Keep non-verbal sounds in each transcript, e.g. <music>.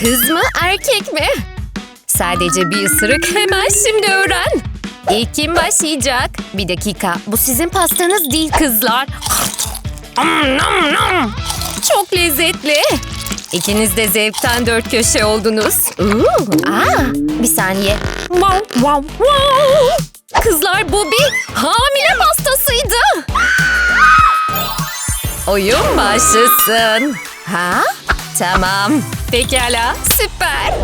Kız mı erkek mi? Sadece bir ısırık hemen şimdi öğren. İlk kim başlayacak? Bir dakika bu sizin pastanız değil kızlar. Çok lezzetli. İkiniz de zevkten dört köşe oldunuz. Uuu, aa, bir saniye. Kızlar bu bir hamile pastasıydı. Oyun başlasın. Ha? Tamam. Pekala. Süper.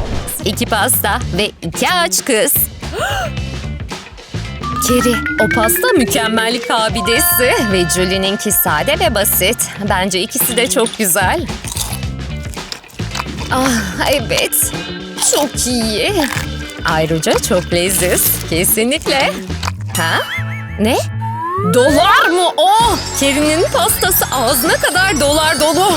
İki pasta ve iki aç kız. <gasps> Keri, o pasta mükemmellik abidesi ve Julie'ninki sade ve basit. Bence ikisi de çok güzel. Ah evet. Çok iyi. Ayrıca çok leziz. Kesinlikle. Ha? Ne? Dolar mı o? Keri'nin pastası ağzına kadar dolar dolu.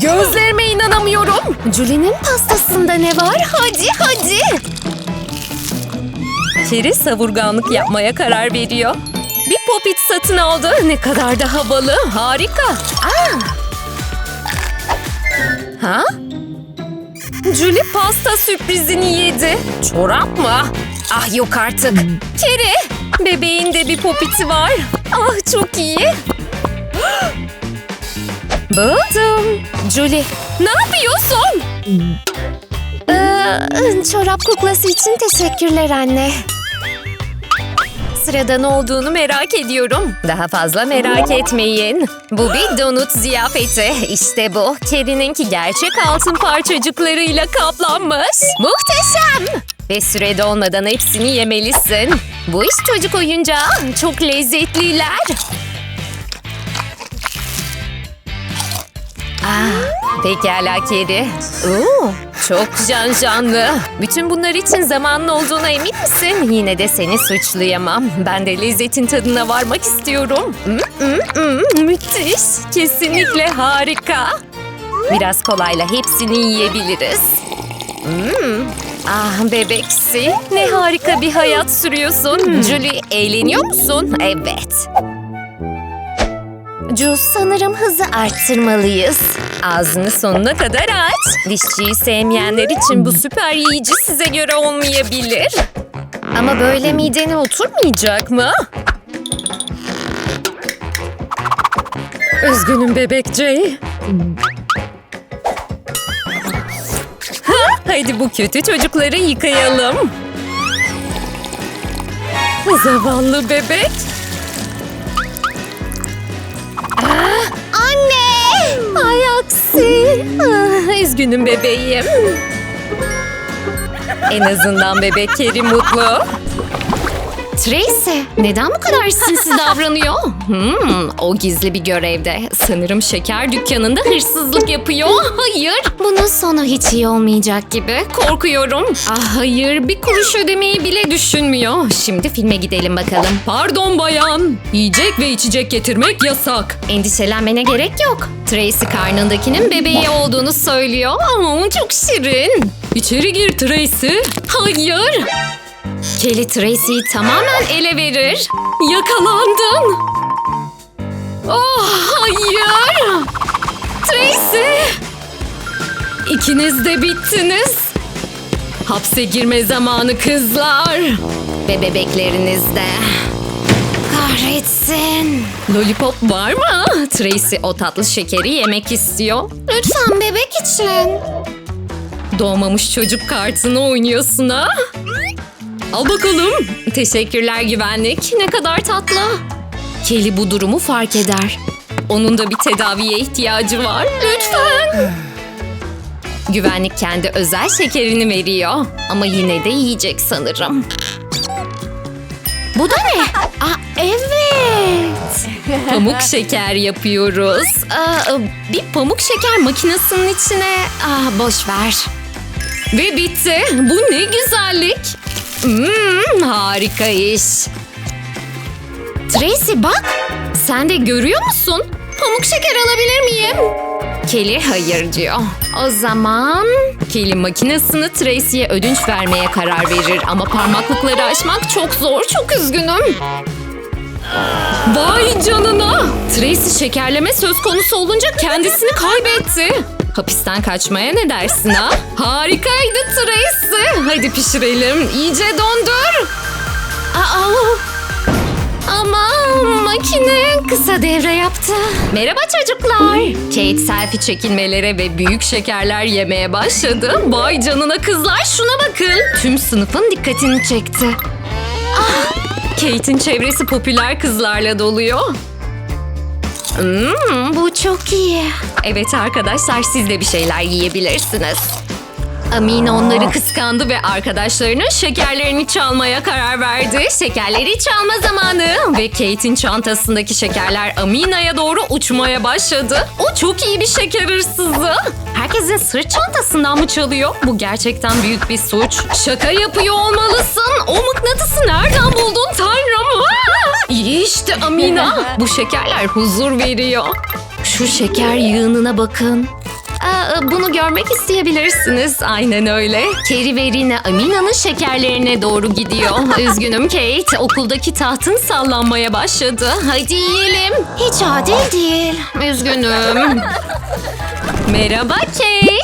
Gözlerime inanamıyorum. Julie'nin pastasında ne var? Hadi hadi. Keri savurganlık yapmaya karar veriyor. Bir popit satın aldı. Ne kadar da havalı. Harika. Aa. Ha? Julie pasta sürprizini yedi. Çorap mı? Ah yok artık. Keri, bebeğin de bir popiti var. Ah çok iyi. Buldum. Julie, ne yapıyorsun? Ee, çorap kuklası için teşekkürler anne. Sırada ne olduğunu merak ediyorum. Daha fazla merak etmeyin. Bu bir donut ziyafeti. İşte bu. Keri'ninki gerçek altın parçacıklarıyla kaplanmış. Muhteşem! Ve süre dolmadan hepsini yemelisin. Bu iş çocuk oyuncağı. Çok lezzetliler. Pekala Keri. Oo, çok can canlı. Bütün bunlar için zamanın olduğuna emin misin? Yine de seni suçlayamam. Ben de lezzetin tadına varmak istiyorum. Mm, mm, mm, müthiş. Kesinlikle harika. Biraz kolayla hepsini yiyebiliriz. Mm. Ah bebeksi. Ne harika bir hayat sürüyorsun. Julie eğleniyor musun? Evet. Jules sanırım hızı arttırmalıyız. Ağzını sonuna kadar aç. Dişçiyi sevmeyenler için bu süper yiyici size göre olmayabilir. Ama böyle midene oturmayacak mı? Üzgünüm bebek Jay. Ha, hadi bu kötü çocukları yıkayalım. Zavallı bebek. Anne! Ay aksi. Ah, üzgünüm bebeğim. En azından bebek Keri mutlu. Tracy, neden bu kadar sinsi davranıyor? Hmm, o gizli bir görevde. Sanırım şeker dükkanında hırsızlık yapıyor. Hayır, bunun sonu hiç iyi olmayacak gibi. Korkuyorum. Ah hayır, bir kuruş ödemeyi bile düşünmüyor. Şimdi filme gidelim bakalım. Pardon bayan. Yiyecek ve içecek getirmek yasak. Endişelenmene gerek yok. Tracy karnındakinin bebeği olduğunu söylüyor. Ama çok şirin. İçeri gir Tracy. Hayır. Kelly Tracy'yi tamamen ele verir. Yakalandın. Oh hayır. Tracy. İkiniz de bittiniz. Hapse girme zamanı kızlar. Ve bebekleriniz de. Kahretsin. Lollipop var mı? Tracy o tatlı şekeri yemek istiyor. Lütfen bebek için. Doğmamış çocuk kartını oynuyorsun ha? Al bakalım. Teşekkürler güvenlik. Ne kadar tatlı. Kelly bu durumu fark eder. Onun da bir tedaviye ihtiyacı var. Lütfen. Güvenlik kendi özel şekerini veriyor. Ama yine de yiyecek sanırım. Bu da ne? Aa, evet. Pamuk şeker yapıyoruz. Aa, bir pamuk şeker makinesinin içine... Aa, boş ver. Ve bitti. Bu ne güzellik. Hmm, harika iş. Tracy bak. Sen de görüyor musun? Pamuk şeker alabilir miyim? Kelly hayır diyor. O zaman Kelly makinesini Tracy'ye ödünç vermeye karar verir ama parmaklıkları aşmak çok zor. Çok üzgünüm. Vay canına! Tracy şekerleme söz konusu olunca kendisini kaybetti. Hapisten kaçmaya ne dersin ha? Harikaydı Tracy. Hadi pişirelim. İyice dondur. Aa, ama makine kısa devre yaptı. Merhaba çocuklar. Kate selfie çekilmelere ve büyük şekerler yemeye başladı. Vay canına kızlar şuna bakın. Tüm sınıfın dikkatini çekti. Ah, Kate'in çevresi popüler kızlarla doluyor. Hmm, bu çok iyi. Evet arkadaşlar siz de bir şeyler yiyebilirsiniz. Amina onları kıskandı ve arkadaşlarının şekerlerini çalmaya karar verdi. Şekerleri çalma zamanı. Ve Kate'in çantasındaki şekerler Amina'ya doğru uçmaya başladı. O çok iyi bir şeker hırsızı. Herkesin sırt çantasından mı çalıyor? Bu gerçekten büyük bir suç. Şaka yapıyor olmalısın. O mıknatısı nereden buldun tanrım? İyi işte Amina. Bu şekerler huzur veriyor. Şu şeker yığınına bakın. Aa, bunu görmek isteyebilirsiniz. Aynen öyle. Kerry ve Rina Amina'nın şekerlerine doğru gidiyor. Üzgünüm Kate. Okuldaki tahtın sallanmaya başladı. Hadi yiyelim. Hiç adil değil. Üzgünüm. Merhaba Kate.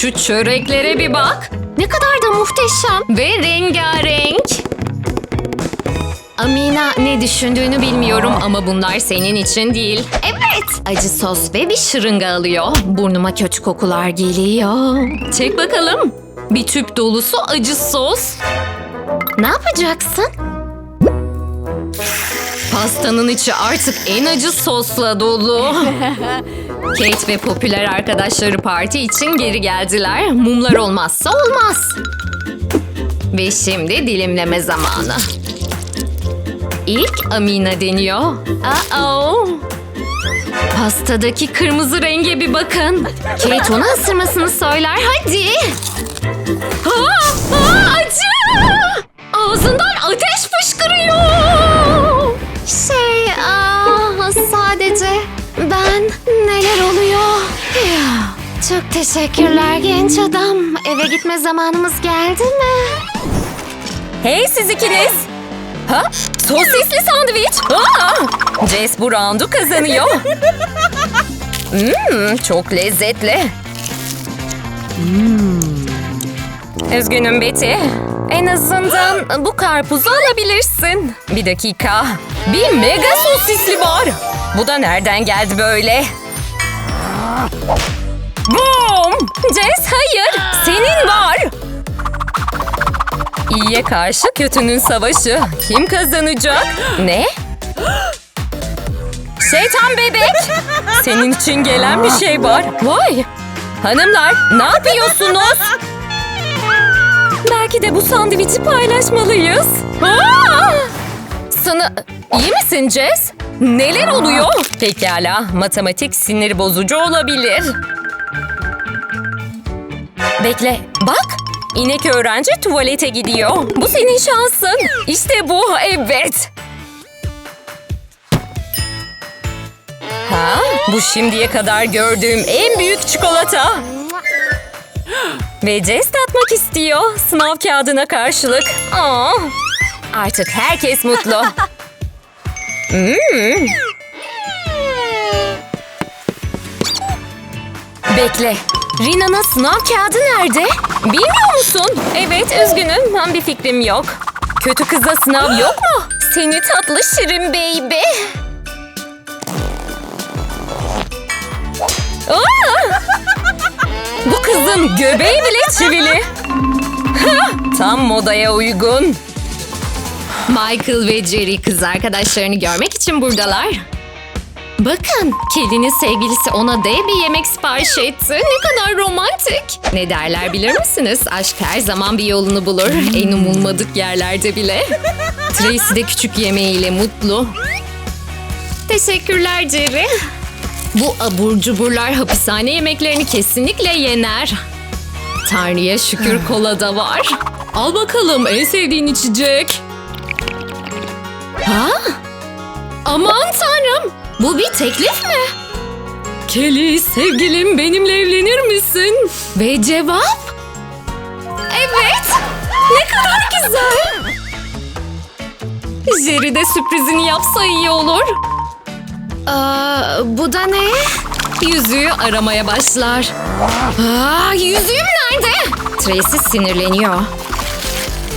Şu çöreklere bir bak. Ne kadar da muhteşem ve rengarenk. Amina ne düşündüğünü bilmiyorum ama bunlar senin için değil. Evet. Acı sos ve bir şırınga alıyor. Burnuma kötü kokular geliyor. Çek bakalım. Bir tüp dolusu acı sos. Ne yapacaksın? Pastanın içi artık en acı sosla dolu. <laughs> Kate ve popüler arkadaşları parti için geri geldiler. Mumlar olmazsa olmaz. Ve şimdi dilimleme zamanı. İlk Amina deniyor. Uh-oh. Pastadaki kırmızı renge bir bakın. Kate ona ısırmasını söyler. Hadi. Aa, aa, acı! Ağzından ateş fışkırıyor. Şey, aa, sadece ben neler oluyor? Çok teşekkürler genç adam. Eve gitme zamanımız geldi mi? Hey siz ikiniz. Ha? Sosisli sandviç. Aa! Jess bu roundu kazanıyor. Hmm, çok lezzetli. Hmm. Üzgünüm Betty. En azından bu karpuzu alabilirsin. Bir dakika. Bir mega sosisli var. Bu da nereden geldi böyle? Boom! Jess hayır. Senin var. İyiye karşı kötünün savaşı. Kim kazanacak? Ne? Şeytan bebek. Senin için gelen bir şey var. Vay. Hanımlar ne yapıyorsunuz? Belki de bu sandviçi paylaşmalıyız. Aa! Sana iyi misin Jess? Neler oluyor? Pekala, matematik sinir bozucu olabilir. Bekle, bak. İnek öğrenci tuvalete gidiyor. Bu senin şansın. İşte bu, evet. Ha, bu şimdiye kadar gördüğüm en büyük çikolata. Ve Jess tatmak istiyor. Sınav kağıdına karşılık. Aa, artık herkes mutlu. Hmm. Bekle. Rina'nın sınav kağıdı nerede? Bilmiyor musun? Evet, üzgünüm. Ben bir fikrim yok. Kötü kıza sınav yok mu? Seni tatlı şirin baby. Aa! Bu kızın göbeği bile çivili. <laughs> Tam modaya uygun. Michael ve Jerry kız arkadaşlarını görmek için buradalar. Bakın, kedinin sevgilisi ona dev bir yemek sipariş etti. Ne kadar romantik. Ne derler bilir misiniz? Aşk her zaman bir yolunu bulur. En umulmadık yerlerde bile. Tracy de küçük yemeğiyle mutlu. Teşekkürler Jerry. Bu abur cuburlar hapishane yemeklerini kesinlikle yener. Tanrı'ya şükür kola da var. Al bakalım en sevdiğin içecek. Ha? Aman tanrım. Bu bir teklif mi? Kelly sevgilim benimle evlenir misin? Ve cevap? Evet. Ne kadar güzel. Jerry de sürprizini yapsa iyi olur. Aa, bu da ne? yüzüğü aramaya başlar. Aa, yüzüğüm nerede? Tracy sinirleniyor.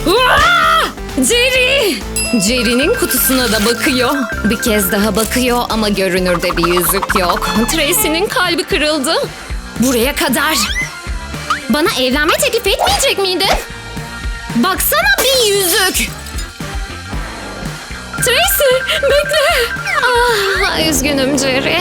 Aa! Jerry! Jerry'nin kutusuna da bakıyor. Bir kez daha bakıyor ama görünürde bir yüzük yok. Tracy'nin kalbi kırıldı. Buraya kadar. Bana evlenme teklif etmeyecek miydin? Baksana bir yüzük. Tracy bekle. Ah, üzgünüm Jerry.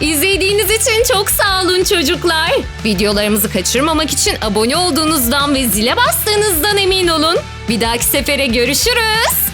<laughs> İzlediğiniz için çok sağ olun çocuklar. Videolarımızı kaçırmamak için abone olduğunuzdan ve zile bastığınızdan emin olun. Bir dahaki sefere görüşürüz.